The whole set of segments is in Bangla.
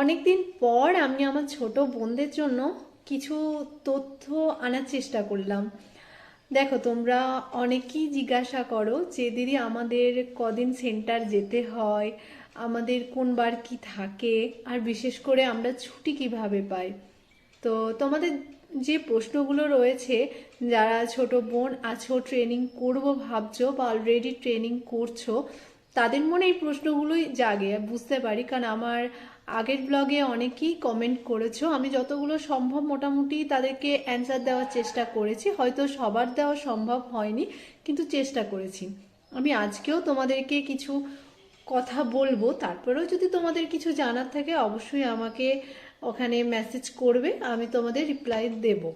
অনেকদিন পর আমি আমার ছোট বোনদের জন্য কিছু তথ্য আনার চেষ্টা করলাম। দেখো, তোমরা অনেকেই জিজ্ঞাসা করো যে, দিদি, আমাদের কদিন সেন্টার যেতে হয়? আমাদের কোন বার কি থাকে? আর বিশেষ করে আমরা ছুটি কীভাবে পাই? তো তোমাদের যে প্রশ্নগুলো রয়েছে, যারা ছোট বোন আছো, ট্রেনিং করব ভাবছ বা অলরেডি ট্রেনিং করছ, তাদের মনে এই প্রশ্নগুলোই জাগে, বুঝতে পারি। কারণ আমার আগের ব্লগে অনেকেই কমেন্ট করেছ। আমি যতগুলো সম্ভব মোটামুটি তাদেরকে অ্যান্সার দেওয়ার চেষ্টা করেছি। হয়তো সবার দেওয়া সম্ভব হয়নি, কিন্তু চেষ্টা করেছি। আমি আজকেও তোমাদেরকে কিছু কথা বলব। তারপরেও যদি তোমাদের কিছু জানার থাকে, অবশ্যই আমাকে ওখানে মেসেজ করবে, আমি তোমাদের রিপ্লাই দেব।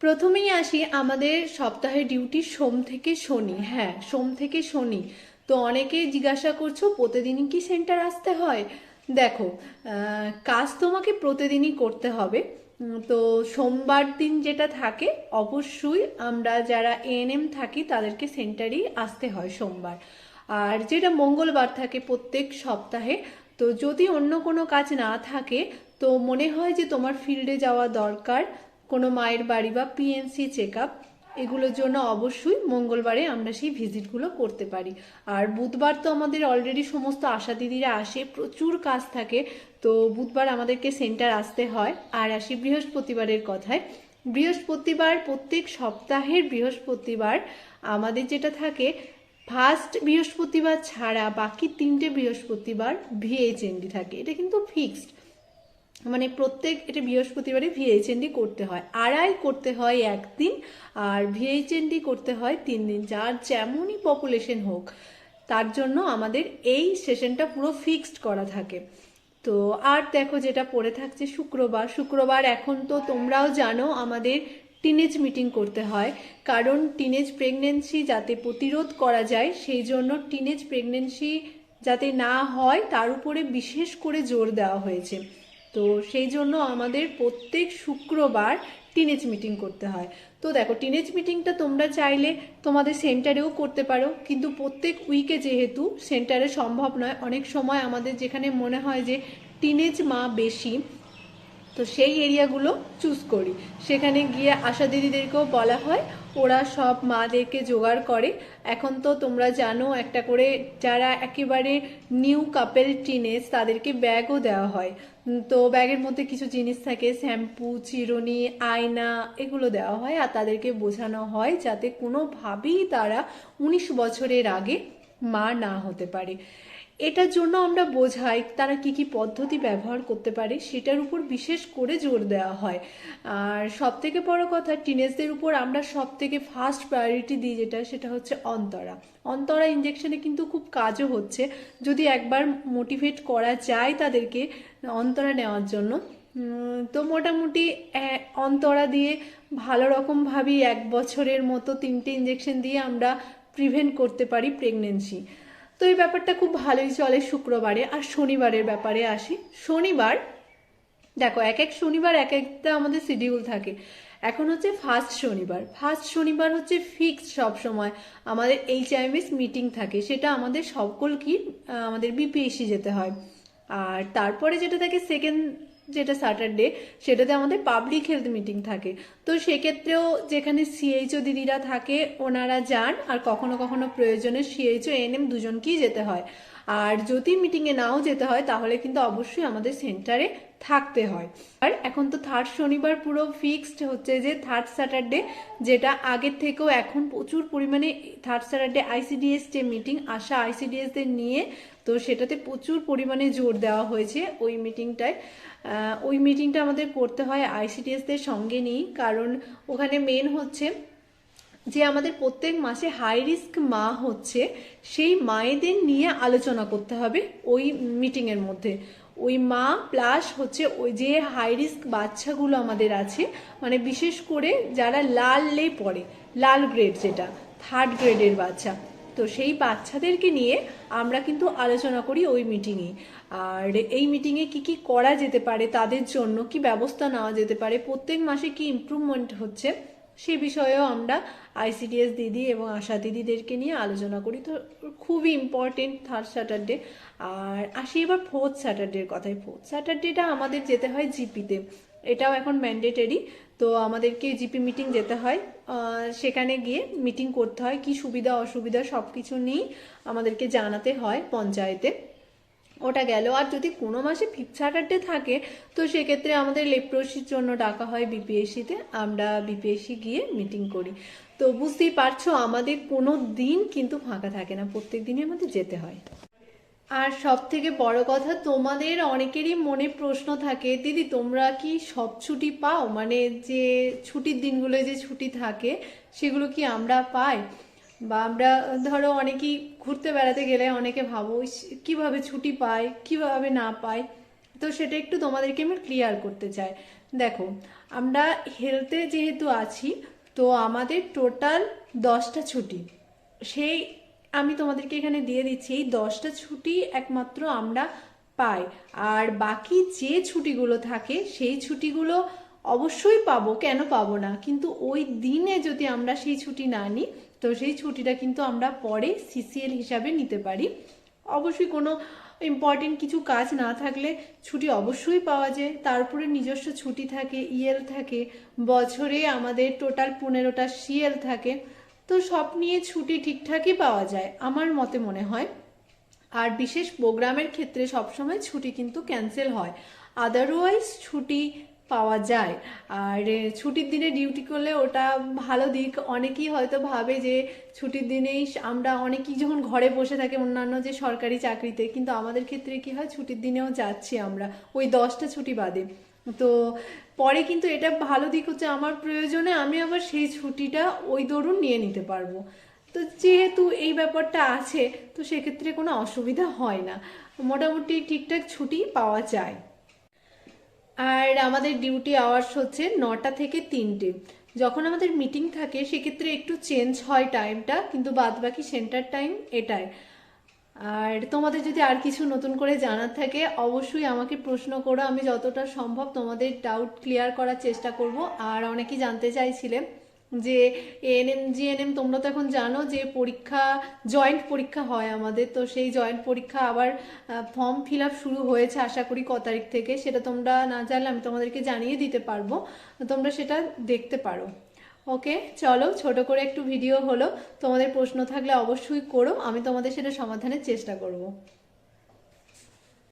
প্রথমেই আসি আমাদের সপ্তাহে ডিউটি সোম থেকে শনি। হ্যাঁ সোম থেকে শনি। তো অনেকে জিজ্ঞাসা করছ, প্রতিদিনই কি সেন্টার আসতে হয়? দেখো কাজ তোমাকে প্রতিদিনই করতে হবে। তো সোমবার দিন যেটা থাকে, অবশ্যই আমরা যারা এএনএম থাকি, তাদেরকে সেন্টারেই আসতে হয় সোমবার। আর যেটা মঙ্গলবার থাকে প্রত্যেক সপ্তাহে, তো যদি অন্য কোনো কাজ না থাকে, তো মনে হয় যে তোমার ফিল্ডে যাওয়া দরকার। কোনো মায়ের বাড়ি বা পিএনসি চেক আপ এগুলোর জন্য অবশ্যই মঙ্গলবারে আমরা সেই ভিজিটগুলো করতে পারি। আর বুধবার তো আমাদের অলরেডি সমস্ত আশা দিদিরা আসে, প্রচুর কাজ থাকে, তো বুধবার আমাদেরকে সেন্টার আসতে হয়। আর আসি বৃহস্পতিবারের কথায়। বৃহস্পতিবার প্রত্যেক সপ্তাহের বৃহস্পতিবার আমাদের যেটা থাকে ফার্স্ট বৃহস্পতিবার ছাড়া বাকি তিনটে বৃহস্পতিবার ভিএইচএনডি থাকে। এটা কিন্তু ফিক্সড মানে প্রত্যেক এটা বৃহস্পতিবারে ভিএইচএনডি করতে হয়। আড়াই করতে হয় একদিন আর ভিএইচএনডি করতে হয় তিন দিন। যার যেমনই পপুলেশন হোক, তার জন্য আমাদের এই সেশনটা পুরো ফিক্সড করা থাকে। তো আর দেখো যেটা পড়ে থাকছে শুক্রবার। শুক্রবার এখন তো তোমরাও জানো আমাদের টিনেজ মিটিং করতে হয়। কারণ টিনেজ প্রেগনেন্সি যাতে প্রতিরোধ করা যায়, সেই জন্য টিনেজ প্রেগনেন্সি যাতে না হয়, তার উপরে বিশেষ করে জোর দেওয়া হয়েছে। তো সেই জন্য আমাদের প্রত্যেক শুক্রবার টিনেজ মিটিং করতে হয়। তো দেখো টিনেজ মিটিংটা তোমরা চাইলে তোমাদের সেন্টারেও করতে পারো, কিন্তু প্রত্যেক উইকে যেহেতু সেন্টারে সম্ভব নয়, অনেক সময় আমাদের যেখানে মনে হয় যে টিনেজ মা বেশি, তো সেই এরিয়াগুলো চুজ করি। সেখানে গিয়ে আশা দিদিদেরকেও বলা হয়, ওরা সব মাদেরকে জোগাড় করে। এখন তো তোমরা জানো, একটা করে যারা একেবারে নিউ কাপেল টিনেজ তাদেরকে ব্যাগও দেওয়া হয়। তো ব্যাগের মধ্যে কিছু জিনিস থাকে, শ্যাম্পু, চিরুনি, আয়না এগুলো দেওয়া হয় আর তাদেরকে বোঝানো হয় যাতে কোনোভাবেই তারা উনিশ বছরের আগে মা না হতে পারে। এটার জন্য আমরা বোঝাই তারা কি কি পদ্ধতি ব্যবহার করতে পারে সেটার উপর বিশেষ করে জোর দেওয়া হয়। আর সব থেকে বড় কথা টিনেজদের উপর আমরা সব থেকে ফার্স্ট প্রায়োরিটি দিই যেটা, সেটা হচ্ছে অন্তরা। অন্তরা ইঞ্জেকশনে কিন্তু খুব কাজও হচ্ছে। যদি একবার মোটিভেট করা যায় তাদেরকে অন্তরা নেওয়ার জন্য। তো মোটামুটি অন্তরা দিয়ে ভালো রকমভাবেই এক বছরের মতো তিনটে ইঞ্জেকশন দিয়ে আমরা প্রিভেন্ট করতে পারি প্রেগনেন্সি তো এই ব্যাপারটা খুব ভালোই চলে শুক্রবারে আর শনিবারের ব্যাপারে আসি। শনিবার, দেখো, এক এক শনিবার, এক একটা আমাদের শিডিউল থাকে। এখন হচ্ছে ফার্স্ট শনিবার। ফার্স্ট শনিবার হচ্ছে ফিক্সড সব সময়। আমাদের এইচ আইএমএস মিটিং থাকে। সেটা আমাদের সকলকে আমাদের বিপিএসসি যেতে হয়। আর তারপরে যেটা থাকে সেকেন্ড যেটা স্যাটারডে সেটাতে আমাদের পাবলিক হেলথ মিটিং থাকে। তো সেক্ষেত্রেও যেখানে সিএইচও দিদিরা থাকে, ওনারা যান, আর কখনো কখনো প্রয়োজনে সিএইচও এনএম দুজনকেই যেতে হয়। আর যদি মিটিংয়ে নাও যেতে হয়, তাহলে কিন্তু অবশ্যই আমাদের সেন্টারে থাকতে হয়। আর এখন তো থার্ড শনিবার পুরো ফিক্সড হচ্ছে যে থার্ড স্যাটারডে যেটা আগের থেকেও এখন প্রচুর পরিমাণে থার্ড স্যাটারডে আইসিডিএস যে মিটিং আসা আইসিডিএসদের নিয়ে তো সেটাতে প্রচুর পরিমাণে জোর দেওয়া হয়েছে ওই মিটিংটায়। ওই মিটিংটা আমাদের করতে হয় আইসিডিএসদের সঙ্গে নিই কারণ ওখানে মেন হচ্ছে যে আমাদের প্রত্যেক মাসে হাই রিস্ক মা হচ্ছে, সেই মায়েদের নিয়ে আলোচনা করতে হবে ওই মিটিংয়ের মধ্যে। ওই মা প্লাস হচ্ছে ওই যে হাই রিস্ক বাচ্চাগুলো আমাদের আছে মানে বিশেষ করে যারা লালে পড়ে, লাল গ্রেড যেটা থার্ড গ্রেডের বাচ্চা। তো সেই বাচ্চাদেরকে নিয়ে আমরা কিন্তু আলোচনা করি ওই মিটিংয়ে আর এই মিটিংয়ে কি কি করা যেতে পারে, তাদের জন্য কি ব্যবস্থা নেওয়া যেতে পারে, প্রত্যেক মাসে কি ইম্প্রুভমেন্ট হচ্ছে? সে বিষয়েও আমরা আইসিডিএস দিদি এবং আশা দিদিদেরকে নিয়ে আলোচনা করি। তো খুবই ইম্পর্টেন্ট থার্ড স্যাটারডে আর আসি এবার ফোর্থ স্যাটারডের কথায়। ফোর্থ স্যাটারডেটা আমাদের যেতে হয় জিপিতে এটাও এখন ম্যান্ডেটারি তো আমাদেরকে জিপি মিটিং যেতে হয়। সেখানে গিয়ে মিটিং করতে হয়। কি সুবিধা অসুবিধা সব কিছু নিয়েই আমাদেরকে জানাতে হয় পঞ্চায়েতে। ওটা গেল। আর যদি কোনো মাসে ফিফথ স্যাটারডে থাকে, তো সেক্ষেত্রে আমাদের লেপ্রসির জন্য ডাকা হয় বিপিএসসিতে আমরা বিপিএসসি গিয়ে মিটিং করি। তো বুঝতেই পারছ, আমাদের কোনো দিন কিন্তু ফাঁকা থাকে না। প্রত্যেক দিনই আমাদের যেতে হয়। আর সব থেকে বড় কথা, তোমাদের অনেকেরই মনে প্রশ্ন থাকে, দিদি, তোমরা কি সব ছুটি পাও? মানে যে ছুটির দিনগুলো যে ছুটি থাকে, সেগুলো কি আমরা পাই? বা আমরা, ধরো, অনেকেই ঘুরতে বেড়াতে গেলে অনেকে ভাবো কীভাবে ছুটি পায়, কীভাবে না পায়? তো সেটা একটু তোমাদেরকে আমি ক্লিয়ার করতে চাই। দেখো, আমরা হেলথে যেহেতু আছি, তো আমাদের টোটাল দশটা ছুটি। সেই আমি তোমাদেরকে এখানে দিয়ে দিচ্ছি, এই দশটা ছুটি একমাত্র আমরা পাই। আর বাকি যে ছুটিগুলো থাকে, সেই ছুটিগুলো অবশ্যই পাবো। কেন পাবো না? কিন্তু ওই দিনে যদি আমরা সেই ছুটি না নিই তো সেই ছুটিটা কিন্তু আমরা পরে সিসিএল হিসাবে নিতে পারি। অবশ্যই কোনো ইম্পর্টেন্ট কিছু কাজ না থাকলে ছুটি অবশ্যই পাওয়া যায়। তারপরে নিজস্ব ছুটি থাকে ইএল থাকে, বছরে আমাদের টোটাল পনেরোটা সিএল থাকে। তো সব নিয়ে ছুটি ঠিকঠাকই পাওয়া যায়, আমার মতে মনে হয়। আর বিশেষ প্রোগ্রামের ক্ষেত্রে সবসময় ছুটি কিন্তু ক্যান্সেল হয়। আদারওয়াইজ ছুটি পাওয়া যায়। আর ছুটির দিনে ডিউটি করলে ওটা ভালো দিক। অনেকেই হয়তো ভাবে যে ছুটির দিনেই আমরা অনেকেই যখন ঘরে বসে থাকে অন্যান্য যে সরকারি চাকরিতে, কিন্তু আমাদের ক্ষেত্রে কি হয়, ছুটির দিনেও যাচ্ছি আমরা। ওই দশটা ছুটি বাদে। তো পরে কিন্তু এটা ভালো দিক হচ্ছে আমার প্রয়োজনে আমি আবার সেই ছুটিটা ওই দরুন নিয়ে নিতে পারব। তো যেহেতু এই ব্যাপারটা আছে, তো সেক্ষেত্রে কোনো অসুবিধা হয় না। মোটামুটি ঠিকঠাক ছুটি পাওয়া যায়। আর আমাদের ডিউটি আওয়ার্স হচ্ছে নটা থেকে তিনটে। যখন আমাদের মিটিং থাকে, সেক্ষেত্রে একটু চেঞ্জ হয় টাইমটা কিন্তু বাদ বাকি সেন্টার টাইম এটাই। আর তোমাদের যদি আর কিছু নতুন করে জানার থাকে, অবশ্যই আমাকে প্রশ্ন করো। আমি যতটা সম্ভব তোমাদের ডাউট ক্লিয়ার করার চেষ্টা করব। আর অনেকেই জানতে চাইছিলে যে এএনএম জিএনএম তোমরা তো এখন জানো যে পরীক্ষা জয়েন্ট পরীক্ষা হয় আমাদের, তো সেই জয়েন্ট পরীক্ষা আবার ফর্ম ফিল আপ শুরু হয়েছে আশা করি ক তারিখ থেকে। সেটা তোমরা না জানলে আমি তোমাদেরকে জানিয়ে দিতে পারব। তোমরা সেটা দেখতে পারো। ওকে চলো, ছোট করে একটু ভিডিও হলো। তোমাদের প্রশ্ন থাকলে অবশ্যই করো। আমি তোমাদের সেটা সমাধানের চেষ্টা করব।